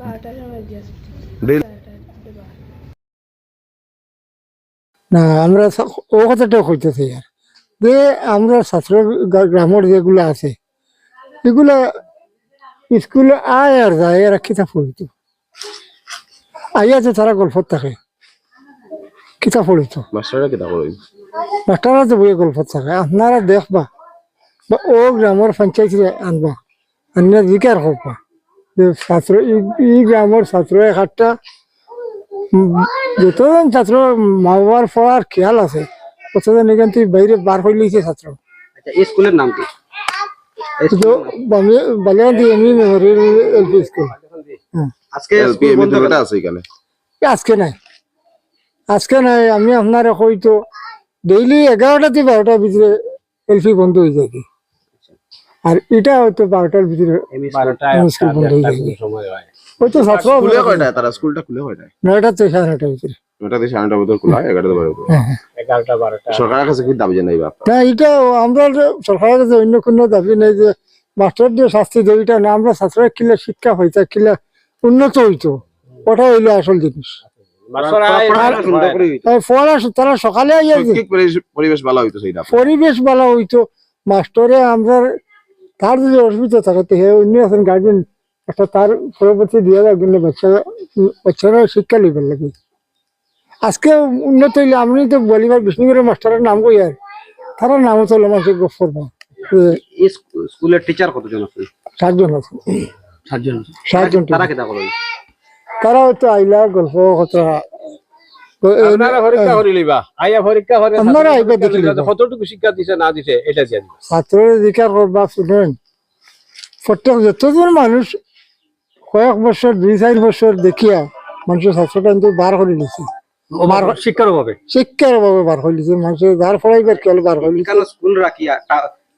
বারোটার সময় না আমরা ও কথাটা কইতেছি আর। যে আমরা ছাত্র গ্রামের যেগুলো আছে এগুলা স্কুলে আয় আর যায় এরা কিতাব পড়িত। আইয়া যে তারা গল্পত থাকে কিতাব পড়িত। মাস্টাররা কিতা করে মাস্টাররা তো বইয়ে গল্পত থাকে আপনারা দেখবা বা ও গ্রামের পঞ্চায়েতে আনবা আনিয়া জিকার করবা। যে ছাত্র ই- ই গ্রামের ছাত্র এক উম, যতজন ছাত্র মা বাবার পড়ার খেয়াল আছে ততজন এখান থেকে বাইরে বার হয়ে লিখছে ছাত্র। আচ্ছা স্কুলের নাম কি? বালিয়াদি এমনি মেমোরিয়াল এলপি স্কুল। আজকে এলপি এমনি কেন? আছে এখানে? আজকে নাই। আজকে নাই আমি আপনার হয়তো ডেইলি এগারোটা থেকে বারোটার ভিতরে এলপি বন্ধ হয়ে যায়। কি। আর এটা হয়তো বারোটার ভিতরে এমনি স্কুল বন্ধ হয়ে যায় কি। হয়তো ছাত্র খুলে কয়টা তারা স্কুলটা খুলে কয়টা নয়টা থেকে সাড়ে নটার ভিতরে। নটা থেকে সাড়ে নটার ভিতর খোলা হয় এগারোটা বারো হ্যাঁ। সরকারের কাছে কি দাবি জানাই না এটা আমরা সরকারের কাছে অন্য কোনো দাবি নেই যে মাস্টার দিয়ে শাস্তি দেয় এটা না। আমরা ছাত্রের কিলা শিক্ষা হইতা কিলা উন্নত হইতো। ওটা হইল আসল জিনিস। তারা সকালে পরিবেশ ভালো হইতো পরিবেশ ভালো হইতো। মাস্টরে আমরা তার যদি অসুবিধা থাকে তো হে অন্য আছেন গার্জেন একটা তার পরবর্তী দিয়ে রাখবেন না বাচ্চা বাচ্চারা শিক্ষা লইবার লাগে আজকে উন্নত হইলে আমি তো বলিবার বিষ্ণুপুরের মাস্টারের নাম কই আর? তারা নাম তো আমার গপ করব স্কুলের টিচার কতজন আছে? সাতজন আছে। সাতজন সাতজন তারা কিতা করে তারা হয়তো আইলা গল্প কথা কতটুকু শিক্ষা দিছে না দিছে এটা ছাত্রের দিকার করবা শুনেন প্রত্যেক যতজন মানুষ কয়েক বছর দুই চার বছর দেখিয়া মানুষের কিন্তু বার করে দিছে শিক্ষার অভাবে? শিক্ষার অভাবে বার করে দিছে মানুষের ফলাইবার কেউ বার করে দিছে স্কুল রাখিয়া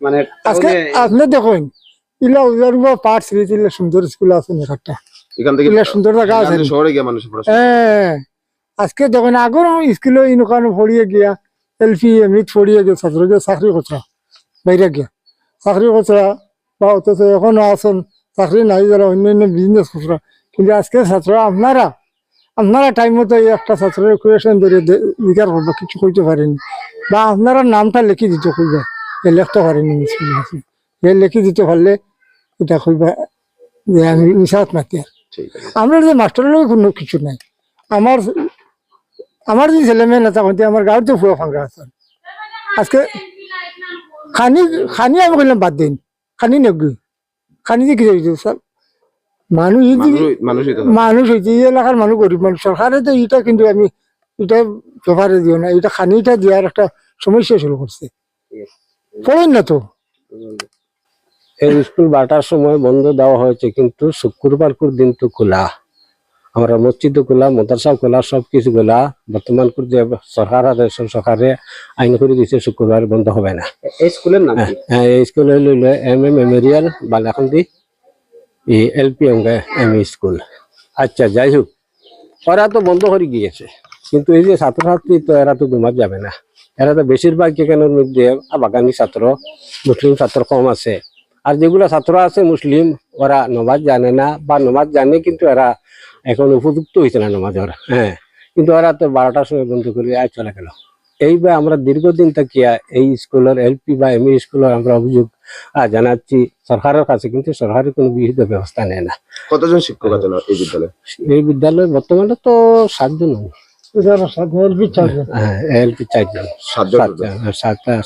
মানে আজকে আপনি দেখুন ইলা উজারুবা পাঠ সুন্দর স্কুল আছে না এখান থেকে সুন্দর জায়গা আছে। শহরে গিয়ে মানুষ হ্যাঁ। আজকে দেখুন আগর স্কুলে ইনকানো পড়িয়ে গিয়া এলপি এমনিত পড়িয়ে গিয়ে ছাত্রকে চাকরি কথা বাইরে গিয়া। চাকরি কথা বা অথচ এখনও আছেন চাকরি নাই যারা অন্যান্য বিজনেস খুচরা কিন্তু আজকে ছাত্র আপনারা আপনারা টাইম মতো এই একটা ছাত্রের কুয়েশন ধরে বিচার করবা কিছু কইতে পারেনি বা আপনারা নামটা লিখে দিতে কইবা এ লিখতে পারেনি স্কুল আছে এ লিখে দিতে পারলে এটা কইবা যে আমি মিশাত মাতি আর আমরা যে মাস্টারের কোনো কিছু নাই। আমার আমার যে ছেলে মেয়ে নেতা হতে আমার গাঁৱত ফুয়া ফাঙ্গা আছে। আজকে খানি খানি আমি কইলাম বাদ দিন। খানি নগি খানি যে কি হইছে স্যার মানুষ যে- না। এই এলাকার মানুষ গরিব মানুষ সরকারে তো এটা কিন্তু আমি এটা ব্যাপারে দিও না এটা খানিটা দেওয়ার একটা সমস্যা শুরু করছে পড়েন না তো এই স্কুল বারোটার সময় বন্ধ দেওয়া হয়েছে কিন্তু শুক্রবার কুর দিন তো খোলা। আমরা মসজিদও খোলা মাদ্রাসা খোলা সব কিছু খোলা বর্তমান যে সরকার সরকারে আইন করে দিয়েছে শুক্রবার বন্ধ হবে না। এই স্কুলের নাম হ্যাঁ, এই স্কুলে লইল এম এ মেমোরিয়াল বালাখান্দি এই L P M M E school. আচ্ছা যাই হোক ওরা তো বন্ধ করে গিয়েছে। কিন্তু এই যে ছাত্রছাত্রী তো এরা তো ঘুমার যাবে না। এরা তো বেশিরভাগ এখানের মধ্যে বাগানি ছাত্র মুসলিম ছাত্র কম আছে। আর যেগুলো ছাত্র আছে মুসলিম ওরা নমাজ জানে না বা নমাজ জানে কিন্তু এরা এখন উপযুক্ত হয়েছে না নমাজের হ্যাঁ কিন্তু ওরা তো বারোটার সময় বন্ধ করে আর চলে গেল। এইবার আমরা দীর্ঘদিন থাকিয়া এই স্কুলের এলপি বা এমই স্কুলের আমরা অভিযোগ জানাচ্ছি সরকারের কাছে কিন্তু সরকারের কোনো বিহিত ব্যবস্থা নেয় না। কতজন শিক্ষক আছেন এই বিদ্যালয়ে? এই বিদ্যালয়ে বর্তমানে তো সাতজন।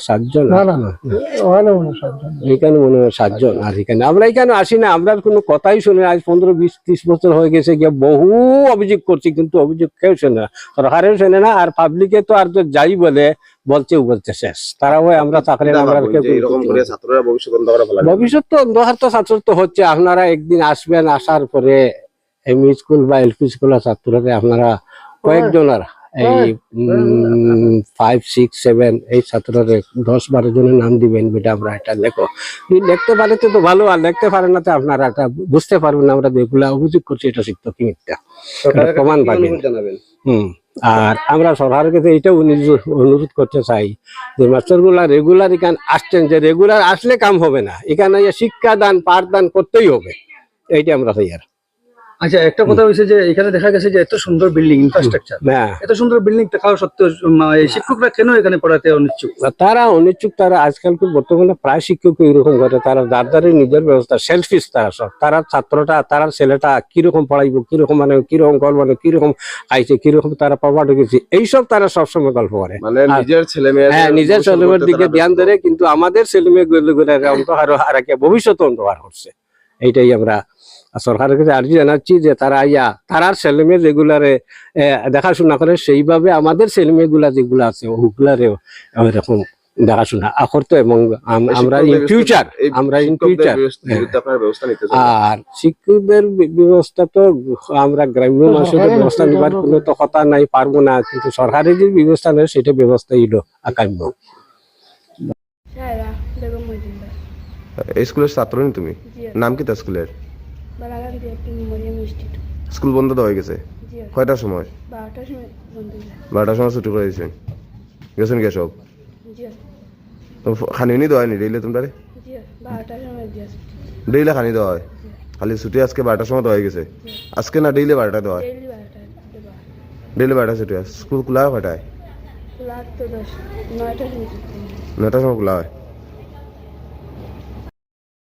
সাতজন। এখানে সাতজন আর এখানে আমরা এখানে আসি না আমরা কোনো কথাই শুনি না। আজ পনেরো বিশ ত্রিশ বছর হয়ে গেছে গিয়ে বহু অভিযোগ করছি কিন্তু অভিযোগ কেউ শোনে না সরকারেও শোনে না আর পাবলিকে তো আর তো যাই বলে বলছে বলছে শেষ তারা ওই আমরা চাকরি আমরা। ভবিষ্যৎ তো অন্ধকার তো ছাত্র তো হচ্ছে আপনারা একদিন আসবেন আসার পরে এমই স্কুল বা এলপি স্কুলের ছাত্ররা আপনারা কয়েকজনের এই ফাইভ সিক্স সেভেন এই ছাত্রের দশ বারো জনের নাম দিবেন বেটা আমরা এটা লেখো। লিখতে পারে তো ভালো আর লিখতে পারে না তো আপনারা এটা বুঝতে পারবেন আমরা যেগুলা অভিযোগ করছি এটা শিখতো কি মিথ্যা? প্রমাণ পাবেন। জানাবেন? হুম আর আমরা সরকারের কাছে এটাও অনুরোধ- করতে চাই যে মাস্টারগুলা রেগুলার এখানে আসছেন যে রেগুলার আসলে কাম হবে না। এখানে যে শিক্ষা দান পাঠদান করতেই হবে। এইটা আমরা চাই আর। আচ্ছা একটা কথা হয়েছে যে এখানে দেখা গেছে যে এত সুন্দর বিল্ডিং ইনফ্রাস্ট্রাকচার না এত সুন্দর বিল্ডিং থাকাও সত্ত্বেও উম, শিক্ষকরা কেন এখানে পড়াতে অনিচ্ছুক? তারা অনিচ্ছুক তারা আজকাল বর্তমানে প্রায় শিক্ষক এরকম করে তারা দাঁড় দাঁড়িয়ে নিজের ব্যবস্থা সেলফিস তারা সব। তারা ছাত্রটা তারা ছেলেটা কীরকম পড়াইবো কীরকম মানে কীরকম গল্প মানে কীরকম আইছে কীরকম তারা পাওয়া ঢুকেছে এইসব তারা সবসময় গল্প করে। মানে নিজের ছেলে মেয়ের হ্যাঁ নিজের ছেলেমেয়ের দিকে ধ্যান ধরে কিন্তু আমাদের ছেলে মেয়ে অন্ধকার হারাকে ভবিষ্যৎ অন্ধকার করছে এইটাই আমরা সরকারের কাছে আর্জি জানাচ্ছি যে তারা ইয়া তারার ছেলে মেয়ে যেগুলারে দেখাশোনা করে সেইভাবে আমাদের ছেলে মেয়েগুলা যেগুলো আছে ওগুলারে এরকম দেখাশোনা করতো এবং আমরা ইন ফিউচার আমরা ইন ফিউচার নিতে চান? আর শিক্ষকদের ব্যবস্থা তো আমরা গ্রাম্য মানুষের ব্যবস্থা নিবার কোনো তো কথা নাই পারব না কিন্তু সরকারের যে ব্যবস্থা নেয় সেটা ব্যবস্থা ইলো আকাম্য। স্কুলের ছাত্র নি তুমি? নাম কি তার স্কুলের? স্কুল বন্ধ দেওয়া হয়ে গেছে? কয়টার সময়? বারোটার সময় ছুটি করে দিয়েছেন। গেছেন কে সব? জি। তো খানি নি দেওয়া হয়নি ডেইলি তোমরা? ডেইলি খানি দেওয়া হয়? খালি ছুটি আজকে বারোটার সময় দেওয়া হয়ে গেছে। আজকে না ডেইলি বারোটা দেওয়া হয়? ডেইলি বারোটা ছুটি হয়। স্কুল খোলা হয় হয়। নয়টার সময় খোলা হয়?